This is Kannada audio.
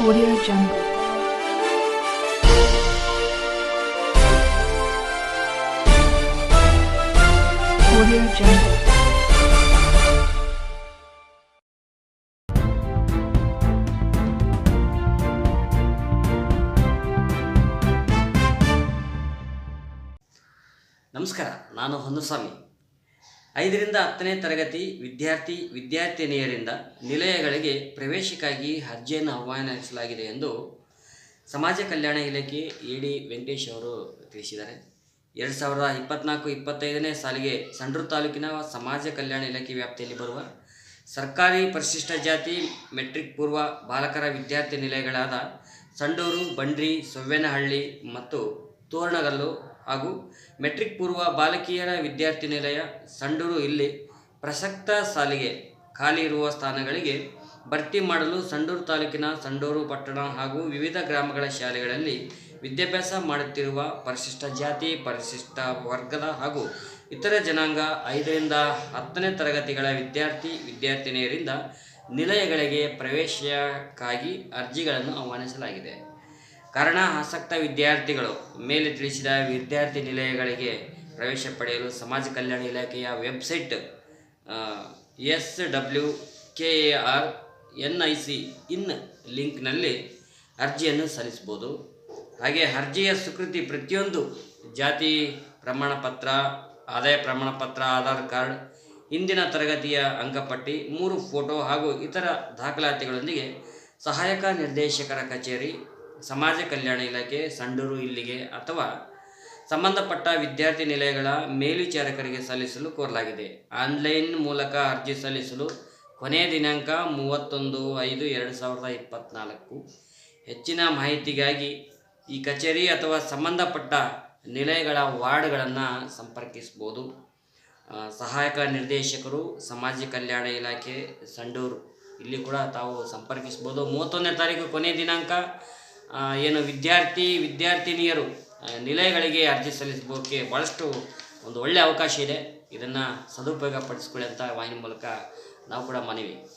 Audio Jungle. Audio Jungle. ನಮಸ್ಕಾರ ನಾನು ಹೊನ್ನಸ್ವಾಮಿ ಐದರಿಂದ ಹತ್ತನೇ ತರಗತಿ ವಿದ್ಯಾರ್ಥಿ ವಿದ್ಯಾರ್ಥಿನಿಯರಿಂದ ನಿಲಯಗಳಿಗೆ ಪ್ರವೇಶಕ್ಕಾಗಿ ಅರ್ಜಿಯನ್ನು ಆಹ್ವಾನಿಸಲಾಗಿದೆ ಎಂದು ಸಮಾಜ ಕಲ್ಯಾಣ ಇಲಾಖೆ ಎ ಡಿ ವೆಂಕಟೇಶ್ ಅವರು ತಿಳಿಸಿದ್ದಾರೆ. ಎರಡು ಸಾವಿರದ ಇಪ್ಪತ್ನಾಲ್ಕು ಇಪ್ಪತ್ತೈದನೇ ಸಾಲಿಗೆ ಸಂಡೂರು ತಾಲೂಕಿನ ಸಮಾಜ ಕಲ್ಯಾಣ ಇಲಾಖೆ ವ್ಯಾಪ್ತಿಯಲ್ಲಿ ಬರುವ ಸರ್ಕಾರಿ ಪರಿಶಿಷ್ಟ ಜಾತಿ ಮೆಟ್ರಿಕ್ ಪೂರ್ವ ಬಾಲಕರ ವಿದ್ಯಾರ್ಥಿ ನಿಲಯಗಳಾದ ಸಂಡೂರು, ಬಂಡ್ರಿ, ಸೊವ್ವೆನಹಳ್ಳಿ ಮತ್ತು ತೋರಣಗಲ್ಲು ಹಾಗೂ ಮೆಟ್ರಿಕ್ ಪೂರ್ವ ಬಾಲಕಿಯರ ವಿದ್ಯಾರ್ಥಿ ನಿಲಯ ಸಂಡೂರು ಇಲ್ಲಿ ಪ್ರಸಕ್ತ ಸಾಲಿಗೆ ಖಾಲಿ ಇರುವ ಸ್ಥಾನಗಳಿಗೆ ಭರ್ತಿ ಮಾಡಲು ಸಂಡೂರು ತಾಲೂಕಿನ ಸಂಡೂರು ಪಟ್ಟಣ ಹಾಗೂ ವಿವಿಧ ಗ್ರಾಮಗಳ ಶಾಲೆಗಳಲ್ಲಿ ವಿದ್ಯಾಭ್ಯಾಸ ಮಾಡುತ್ತಿರುವ ಪರಿಶಿಷ್ಟ ಜಾತಿ, ಪರಿಶಿಷ್ಟ ವರ್ಗದ ಹಾಗೂ ಇತರ ಜನಾಂಗ ಐದರಿಂದ ಹತ್ತನೇ ತರಗತಿಗಳ ವಿದ್ಯಾರ್ಥಿ, ವಿದ್ಯಾರ್ಥಿನಿಯರಿಂದ ನಿಲಯಗಳಿಗೆ ಪ್ರವೇಶಕ್ಕಾಗಿ ಅರ್ಜಿಗಳನ್ನು ಆಹ್ವಾನಿಸಲಾಗಿದೆ. ಕಾರಣ ಆಸಕ್ತ ವಿದ್ಯಾರ್ಥಿಗಳು ಮೇಲೆ ತಿಳಿಸಿದ ವಿದ್ಯಾರ್ಥಿ ನಿಲಯಗಳಿಗೆ ಪ್ರವೇಶ ಪಡೆಯಲು ಸಮಾಜ ಕಲ್ಯಾಣ ಇಲಾಖೆಯ website S W K A R N I C in ಲಿಂಕ್ನಲ್ಲಿ ಅರ್ಜಿಯನ್ನು ಸಲ್ಲಿಸ್ಬೋದು ಹಾಗೆ ಅರ್ಜಿಯ ಸ್ವೀಕೃತಿ ಪ್ರತಿಯೊಂದು ಜಾತಿ ಪ್ರಮಾಣ ಪತ್ರ, ಆದಾಯ ಪ್ರಮಾಣ ಪತ್ರ, ಆಧಾರ್ ಕಾರ್ಡ್ ಇಂದಿನ ತರಗತಿಯ ಅಂಕಪಟ್ಟಿ, ಮೂರು ಫೋಟೋ ಹಾಗೂ ಇತರ ದಾಖಲಾತಿಗಳೊಂದಿಗೆ ಸಹಾಯಕ ನಿರ್ದೇಶಕರ ಕಚೇರಿ ಸಮಾಜ ಕಲ್ಯಾಣ ಇಲಾಖೆ, ಸಂಡೂರು ಇಲ್ಲಿಗೆ ಅಥವಾ ಸಂಬಂಧಪಟ್ಟ ವಿದ್ಯಾರ್ಥಿ ನಿಲಯಗಳ ಮೇಲ್ವಿಚಾರಕರಿಗೆ ಸಲ್ಲಿಸಲು ಕೋರಲಾಗಿದೆ. ಆನ್ಲೈನ್ ಮೂಲಕ ಅರ್ಜಿ ಸಲ್ಲಿಸಲು ಕೊನೆಯ ದಿನಾಂಕ ಮೂವತ್ತೊಂದು ಐದು ಎರಡು ಸಾವಿರದ ಇಪ್ಪತ್ತ್ನಾಲ್ಕು ಹೆಚ್ಚಿನ ಮಾಹಿತಿಗಾಗಿ ಈ ಕಚೇರಿ ಅಥವಾ ಸಂಬಂಧಪಟ್ಟ ನಿಲಯಗಳ ವಾರ್ಡ್ಗಳನ್ನು ಸಂಪರ್ಕಿಸ್ಬೋದು ಸಹಾಯಕ ನಿರ್ದೇಶಕರು, ಸಮಾಜ ಕಲ್ಯಾಣ ಇಲಾಖೆ, ಸಂಡೂರು, ಇಲ್ಲಿ ಕೂಡ ತಾವು ಸಂಪರ್ಕಿಸ್ಬೋದು ಮೂವತ್ತೊಂದನೇ ತಾರೀಕು ಕೊನೆಯ ದಿನಾಂಕ ಏನು ವಿದ್ಯಾರ್ಥಿ, ವಿದ್ಯಾರ್ಥಿನಿಯರು ನಿಲಯಗಳಿಗೆ ಅರ್ಜಿ ಸಲ್ಲಿಸೋಕ್ಕೆ ಭಾಳಷ್ಟು ಒಂದು ಒಳ್ಳೆಯ ಅವಕಾಶ ಇದೆ. ಇದನ್ನು ಸದುಪಯೋಗ ಪಡಿಸ್ಕೊಳ್ಳಿ ಅಂತ ವಾಹಿನಿ ಮೂಲಕ ನಾವು ಕೂಡ ಮನವಿ.